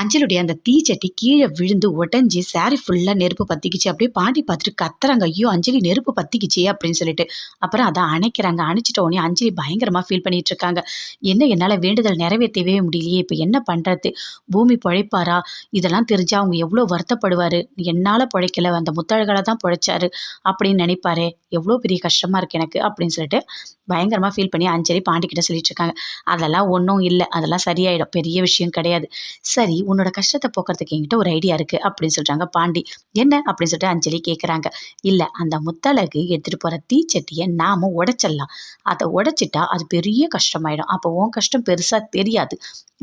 அஞ்சலுடைய அந்த தீச்சட்டி கீழே விழுந்து உடஞ்சி சாரி ஃபுல்லாக நெருப்பு பற்றிக்கிச்சு அப்படியே பாண்டி பார்த்துட்டு கத்துறாங்க. ஐயோ அஞ்சலி நெருப்பு பற்றிக்கிச்சு அப்படின்னு சொல்லிட்டு. அப்புறம் அதை அணைக்கிறாங்க. அணைச்சிட்ட உடனே அஞ்சலி பயங்கரமாக ஃபீல் பண்ணிட்டு இருக்காங்க. என்ன என்னால் வேண்டுதல் நிறைவேற்றவே முடியலையே. இப்போ என்ன பண்ணுறது பூமி பழைப்பாரா? இதெல்லாம் தெரிஞ்சால் அவங்க எவ்வளோ வருத்தப்படுவார்? என்னால் பழைக்கல. அந்த முத்தழகளை தான் பழைச்சாரு. அப்படின்னு நினைப்பாரு. எவ்வளோ பெரிய கஷ்டமாக இருக்குது எனக்கு அப்படின்னு சொல்லிட்டு பயங்கரமாக ஃபீல் பண்ணி அஞ்சலி பாண்டிக்கிட்ட சொல்லிட்டு இருக்காங்க. அதெல்லாம் ஒன்றும் இல்லை. அதெல்லாம் சரியாயிடும். பெரிய விஷயம் கிடையாது. சரி உன்னோட கஷ்டத்தை போக்குறதுக்கு என்கிட்ட ஒரு ஐடியா இருக்குது அப்படின்னு சொல்கிறாங்க பாண்டி. என்ன அப்படின்னு சொல்லிட்டு அஞ்சலி கேட்குறாங்க இல்லை அந்த முத்தழகு எடுத்துகிட்டு போகிற தீச்சட்டியை நாம் உடைச்சிடலாம். அதை உடைச்சிட்டா அது பெரிய கஷ்டமாயிடும். அப்போ உன் கஷ்டம் பெருசாக தெரியாது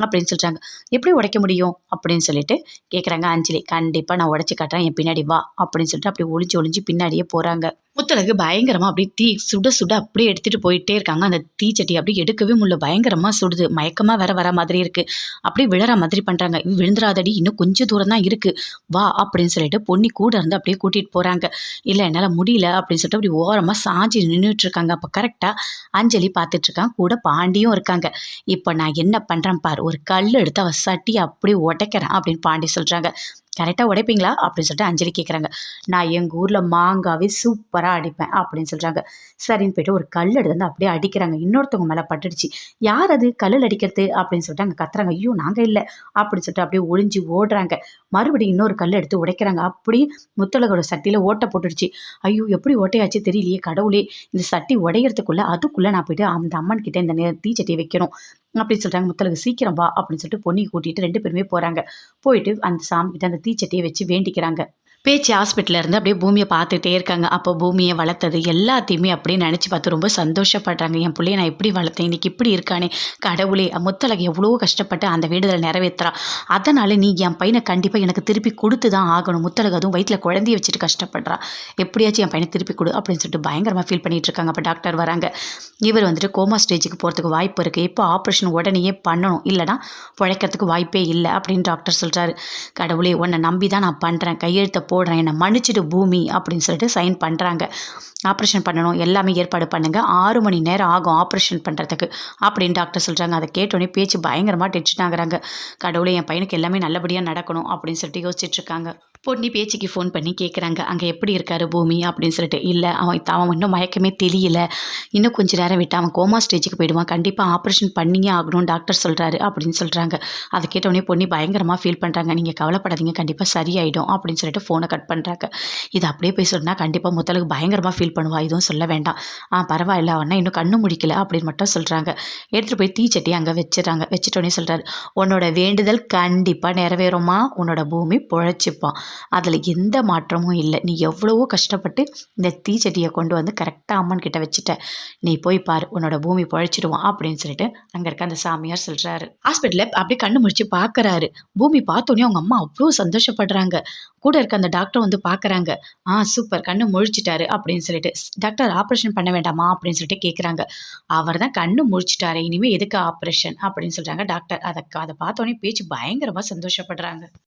அப்படின்னு சொல்கிறாங்க எப்படி உடைக்க முடியும் அப்படின்னு சொல்லிட்டு கேட்குறாங்க அஞ்சலி. கண்டிப்பாக நான் உடச்சி காட்டுறேன். என் பின்னாடி வா அப்படின்னு சொல்லிட்டு அப்படி ஒளிஞ்சு ஒளிஞ்சு பின்னாடியே போகிறாங்க முத்தழகு பயங்கரமாக அப்படியே தீ சுட சுட அப்படியே எடுத்துகிட்டு போயிட்டே இருக்காங்க. அந்த தீச்சட்டி அப்படியே எடுக்கவே முடியல. பயங்கரமாக சுடுது. மயக்கமாக வேற வர மாதிரி இருக்குது அப்படியே விழற மாதிரி பண்ணுறாங்க விழுந்துராதடி இன்னும் கொஞ்சம் தூரம் தான் இருக்குது வா அப்படின்னு சொல்லிட்டு பொன்னி கூட இருந்து அப்படியே கூட்டிகிட்டு போகிறாங்க இல்லை என்னால் முடியல அப்படின்னு சொல்லிட்டு அப்படி ஓரமாக சாஞ்சி நின்றுட்டு இருக்காங்க. அப்போ கரெக்டாக அஞ்சலி பார்த்துட்ருக்கான் கூட பாண்டியும் இருக்காங்க. இப்போ நான் என்ன பண்ணுறேன் பார். ஒரு கல் எடுத்து அவள் சட்டி அப்படியே உடைக்கிறேன் அப்படின்னு பாண்டி சொல்கிறாங்க கரெக்டாக உடைப்பீங்களா? அப்படின்னு சொல்லிட்டு அஞ்சலி கேட்குறாங்க நான் எங்கள் ஊரில் மாங்காவே சூப்பராக அடிப்பேன் அப்படின்னு சொல்கிறாங்க சரின்னு போயிட்டு ஒரு கல் எடுத்து வந்து அப்படியே அடிக்கிறாங்க. இன்னொருத்தவங்க மேலே பட்டுடுச்சு. யார் அது? கல்லில் அடிக்கிறது அப்படின்னு சொல்லிட்டு அங்கே கத்துறாங்க. ஐயோ நாங்கள் இல்லை அப்படின்னு சொல்லிட்டு அப்படியே ஒளிஞ்சு ஓடுறாங்க. மறுபடியும் இன்னொரு கல் எடுத்து உடைக்கிறாங்க. அப்படி முத்தழகோட சட்டியில் ஓட்டை போட்டுடுச்சு. ஐயோ எப்படி ஓட்டையாச்சு தெரியலையே கடவுளே. இந்த சட்டி உடையிறதுக்குள்ளே அதுக்குள்ளே நான் போயிட்டு அந்த அம்மன் கிட்டே இந்த நே- தீச்சட்டியை வைக்கணும். அப்படின்னு சொல்கிறாங்க முத்தலகு சீக்கிரம் வா அப்படின்னு சொல்லிட்டு பொண்ணி கூட்டிகிட்டு ரெண்டு பேருமே போகிறாங்க போயிட்டு அந்த சாமிக்கிட்ட அந்த தீச்சட்டியை வச்சு வேண்டிக்கிறாங்க. பேச்சு ஹாஸ்பிட்டலில் இருந்து அப்படியே பூமியை பார்த்துட்டே இருக்காங்க. அப்போ பூமியை வளர்த்தது எல்லாத்தையுமே அப்படியே நினச்சி பார்த்து ரொம்ப சந்தோஷப்படுறாங்க. என் பிள்ளைய நான் எப்படி வளர்த்தேன்? இன்னைக்கு இப்படி இருக்கானே. கடவுளே முத்தலகை எவ்வளோ கஷ்டப்பட்டு அந்த வேண்டுதலை நிறைவேற்றுறா அதனால் நீ என் பையனை கண்டிப்பாக எனக்கு திருப்பி கொடுத்து தான் ஆகணும். முத்தலகை அதுவும் வயிற்றில் குழந்தைய வச்சுட்டு கஷ்டப்படுறா. எப்படியாச்சும் என் பையனை திருப்பி கொடு அப்படின்னு சொல்லிட்டு பயங்கரமாக ஃபீல் பண்ணிகிட்டு இருக்காங்க. அப்போ டாக்டர் வராங்க. இவர் வந்துட்டு கோமா ஸ்டேஜுக்கு போகிறதுக்கு வாய்ப்பு இருக்குது இப்போ ஆப்ரேஷன் உடனேயே பண்ணணும்? இல்லைனா பிழைக்கிறதுக்கு வாய்ப்பே இல்லை அப்படின்னு டாக்டர் சொல்கிறாரு கடவுளே உன்னை நம்பி தான் நான் பண்ணுறேன் கையெழுத்தை போடுறேன் என்னை மன்னிச்சிட்டு பூமி அப்படின்னு சொல்லிட்டு சைன் பண்ணுறாங்க ஆப்ரேஷன் பண்ணணும் எல்லாமே ஏற்பாடு பண்ணுங்கள் ஆறு மணி நேரம் ஆகும் ஆப்ரேஷன் பண்ணுறதுக்கு அப்படின்னு டாக்டர் சொல்கிறாங்க அதை கேட்டோடனே பேச்சு பயங்கரமாக டென்ஷன் ஆகுறாங்க. கடவுளை என் பையனுக்கு எல்லாமே நல்லபடியாக நடக்கணும் அப்படின்னு சொல்லிட்டு யோசிச்சுட்ருக்காங்க பொன்னி பேச்சுக்கு ஃபோன் பண்ணி கேட்குறாங்க அங்கே எப்படி இருக்காரு பூமி அப்படின்னு சொல்லிட்டு. இல்லை அவன் அவன் இன்னும் மயக்கமே தெரியல. இன்னும் கொஞ்ச நேரம் விட்டு அவன் கோமா ஸ்டேஜுக்கு போயிடுவான். கண்டிப்பாக ஆப்ரேஷன் பண்ணியே ஆகணும் டாக்டர் சொல்கிறாரு அப்படின்னு சொல்கிறாங்க அதை கேட்டோடனே பொன்னி பயங்கரமாக ஃபீல் பண்ணுறாங்க நீங்கள் கவலைப்படாதீங்க. கண்டிப்பாக சரியாயிடும் அப்படின்னு சொல்லிட்டு ஃபோனை கட் பண்ணுறாங்க இது அப்படியே போய் சொன்னால் கண்டிப்பாக முத்தலுக்கு பயங்கரமாக ஃபீல் பண்ணுவா. இதுவும் சொல்ல வேண்டாம். ஆ பரவாயில்ல. அவனா இன்னும் கண்ணு முடிக்கல அப்படின்னு மட்டும் சொல்கிறாங்க எடுத்துகிட்டு போய் தீச்சட்டி அங்கே வச்சுறாங்க வச்சுட்டோன்னே சொல்கிறாரு உன்னோட வேண்டுதல் கண்டிப்பாக நிறைவேறுமா உன்னோட பூமி பொழைச்சிப்பான் அதில் எந்த மாற்றமும் இல்லை. நீ எவ்வளவோ கஷ்டப்பட்டு இந்த தீச்சட்டியை கொண்டு வந்து கரெக்டாக அம்மன் கிட்ட வச்சுட்ட. நீ போய் பாரு உன்னோட பூமி பொழைச்சிடுவான். அப்படின்னு சொல்லிட்டு அங்கே இருக்க அந்த சாமியார் சொல்கிறாரு ஹாஸ்பிட்டலில் அப்படியே கண்ணு முடிச்சு பார்க்கறாரு பூமி பார்த்தோன்னே அவங்க அம்மா அவ்வளோ சந்தோஷப்படுறாங்க. கூட இருக்க அந்த டாக்டர் வந்து பார்க்குறாங்க ஆ சூப்பர் கண்ணு முழிச்சிட்டாரு அப்படின்னு சொல்லிட்டு. டாக்டர் ஆப்ரேஷன் பண்ண வேண்டாமா? அப்படின்னு சொல்லிட்டு கேட்குறாங்க அவர் தான் கண்ணு முழிச்சிட்டாரு. இனிமேல் எதுக்கு ஆப்ரேஷன் அப்படின்னு சொல்கிறாங்க டாக்டர் அதை அதை பார்த்தோன்னே பேச்சு பயங்கரமாக சந்தோஷப்படுறாங்க.